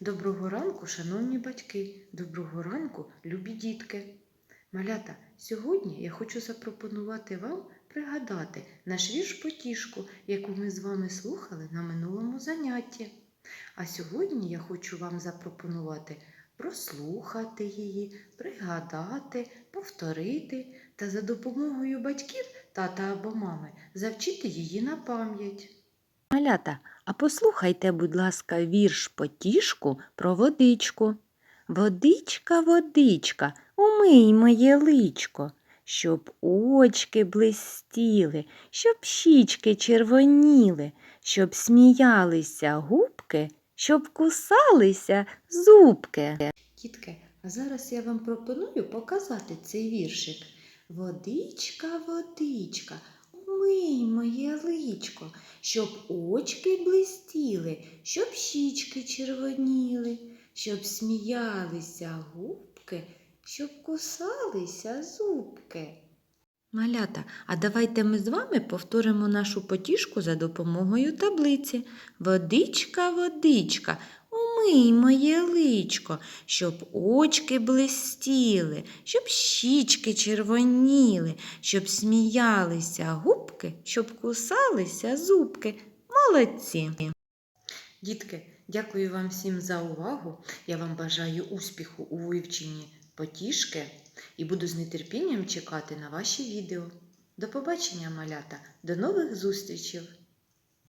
Доброго ранку, шановні батьки, доброго ранку, любі дітки. Малята, сьогодні я хочу запропонувати вам пригадати наш вірш потішку, яку ми з вами слухали на минулому занятті. А сьогодні я хочу вам запропонувати прослухати її, пригадати, повторити та за допомогою батьків, тата або мами завчити її на пам'ять. Малята, а послухайте, будь ласка, вірш потішку про водичку. Водичка, водичка, умий моє личко, щоб очки блистіли, щоб щічки червоніли, щоб сміялися губки, щоб кусалися зубки. Дітки, а зараз я вам пропоную показати цей віршик. Водичка, водичка, умий моє личко, щоб очки блистіли, щоб щічки червоніли, щоб сміялися губки, щоб кусалися зубки. Малята, а давайте ми з вами повторимо нашу потішку за допомогою таблиці. Водичка, водичка, умий моє личко, щоб очки блистіли, щоб щічки червоніли, щоб сміялися губки, щоб кусалися зубки. Молодці! Дітки, дякую вам всім за увагу. Я вам бажаю успіху у вивченні потішки і буду з нетерпінням чекати на ваші відео. До побачення, малята! До нових зустрічей!